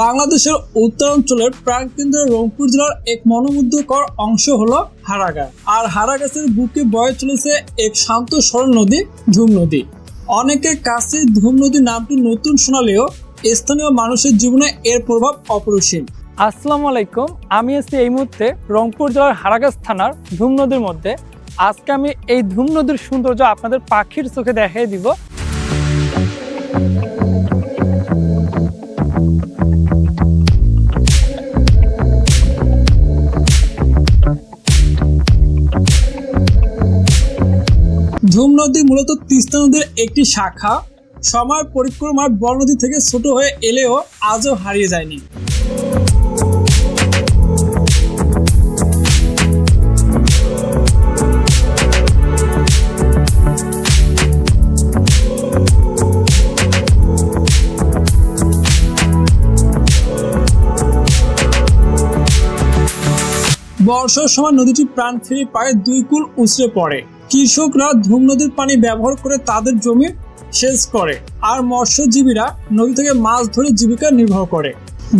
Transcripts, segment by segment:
বাংলাদেশের উত্তরাঞ্চলের প্রাণকেন্দ্র রংপুর জেলার এক মনোমুগ্ধকর অংশ হলো হারাগা আর হারাগাছের বুকে বয়ে চলেছে এক শান্ত সরল নদী, ধুম নদী। অনেকের কাছে ধুম নদী নামটি নতুন শোনালেও স্থানীয় মানুষের জীবনে এর প্রভাব অপরিসীম। আসসালামু আলাইকুম, আমি আছি এই মুহূর্তে রংপুর জেলার হারাগাছ থানার ধুম নদীর মধ্যে। আজকে আমি এই ধুম নদীর সৌন্দর্য আপনাদের পাখির চোখে দেখাই দিব। ধুম নদী মূলত তিস্তা নদীর একটি শাখা। সময় পরিক্রমায় বড় নদী থেকে ছোট হয়ে এলেও আজও হারিয়ে যায়নি। বর্ষার সময় নদীটি প্রাণ ফিরে পায় দুই কুল উছড়ে পড়ে। কৃষকরা ধুম নদীর পানি ব্যবহার করে তাদের জমি সেচ করে, আর মৎস্যজীবীরা নদী থেকে মাছ ধরে জীবিকা নির্বাহ করে।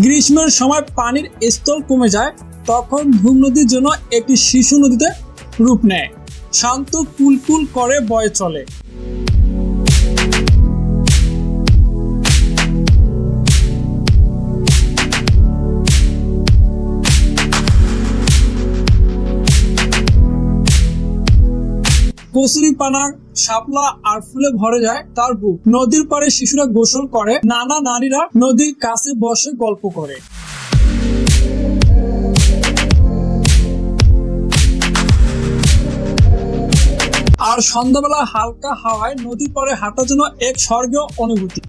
গ্রীষ্মের সময় পানির স্তর কমে যায়, তখন ধুম নদীর জন্য একটি শিশু নদীতে রূপ নেয়। শান্ত কুলকুল করে বয়ে চলে। কচুরি পানা শাপলা আর ফুলে ভরে যায় তার বুক। নদীর পাড়ে শিশুরা গোসল করে, নানা নারীরা নদীর কাছে বসে গল্প করে। আর সন্ধ্যাবেলা হালকা হাওয়ায় নদীর পরে হাঁটার জন্য এক স্বর্গীয় অনুভূতি।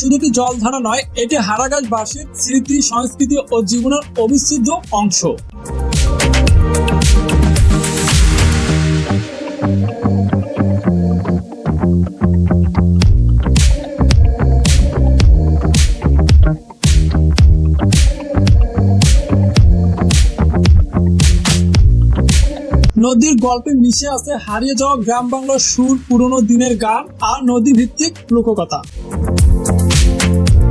শুধু একটি জলধারা নয়, এটি হারাগাছবাসীর স্মৃতি, সংস্কৃতি ও জীবনের অবিচ্ছেদ্য অংশ। নদীর গল্পে মিশে আছে হারিয়ে যাওয়া গ্রাম বাংলার সুর, পুরনো দিনের গান আর নদী ভিত্তিক লোককথা। ধুম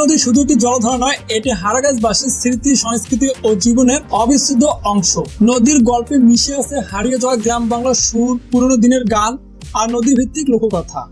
নদী শুধু একটি জলধারা নয়, এটি হারাগাছবাসীর স্মৃতি, সংস্কৃতি ও জীবনের অবিচ্ছেদ্য অংশ। নদীর গল্পে মিশে আছে হারিয়ে যাওয়া গ্রাম বাংলার সুর, পুরনো দিনের গান আর নদী ভিত্তিক লোককথা।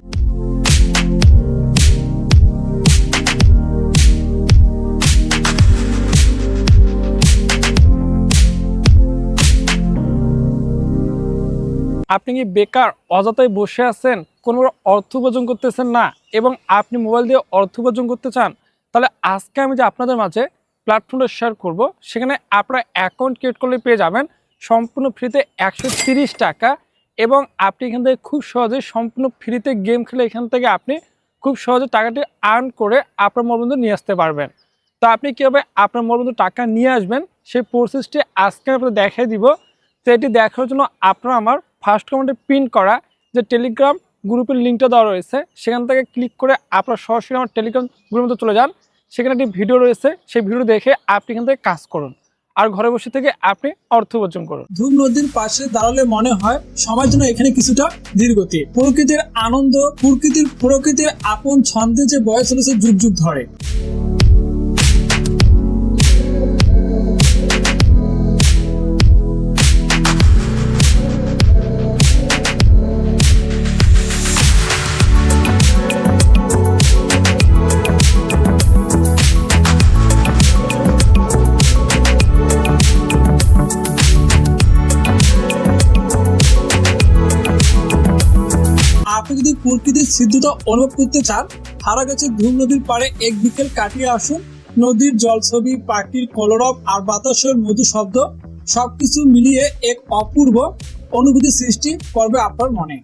আপনি কি বেকার, অযথাই বসে আছেন, কোনো অর্থ উপার্জন করতেছেন না, এবং আপনি মোবাইল দিয়ে অর্থ উপার্জন করতে চান? তাহলে আজকে আমি যে আপনাদের মাঝে প্ল্যাটফর্মটা শেয়ার করব, সেখানে আপনারা অ্যাকাউন্ট ক্রিয়েট করলে পেয়ে যাবেন সম্পূর্ণ ফ্রিতে একশো টাকা এবং আপনি এখান থেকে খুব সহজে সম্পূর্ণ ফ্রিতে গেম খেলে এখান থেকে আপনি খুব সহজে টাকাটি আর্ন করে আপনার মরবন্ধু নিয়ে আসতে পারবেন। তো আপনি কীভাবে আপনার মরবন্ধু টাকা নিয়ে আসবেন, সেই প্রসেসটি আজকে আমি আপনাদের দেখাই দিব। তো এটি দেখার জন্য আপনারা আমার ফার্স্ট কমেন্টে পিন করা যে টেলিগ্রাম গ্রুপের লিঙ্কটা দেওয়া রয়েছে, সেখান থেকে ক্লিক করে আপনারা সরাসরি আমার টেলিগ্রাম মধ্যে চলে যান। সেখানে একটি ভিডিও রয়েছে, সেই ভিডিও দেখে আপনি এখান থেকে কাজ করুন। আর ঘরে বসে থেকে আপনি অর্থ উপার্জন করুন। ধূম নদীর পাশে দাঁড়ালে মনে হয় সময়ের জন্য এখানে কিছুটা ধীরগতি। প্রকৃতির আনন্দ, প্রকৃতির প্রকৃতির আপন ছন্দে যে বয়স চলেছে যুগ যুগ ধরে। প্রকৃতির সিদ্ধতা অনুভব করতে চান হারা গেছে ধূম নদীর পাড়ে এক বিকেল কাটিয়ে আসুন। নদীর জলছবি, পাখির কলরব আর বাতাসের মধু শব্দ সবকিছু মিলিয়ে এক অপূর্ব অনুভূতি সৃষ্টি করবে আপনার মনে।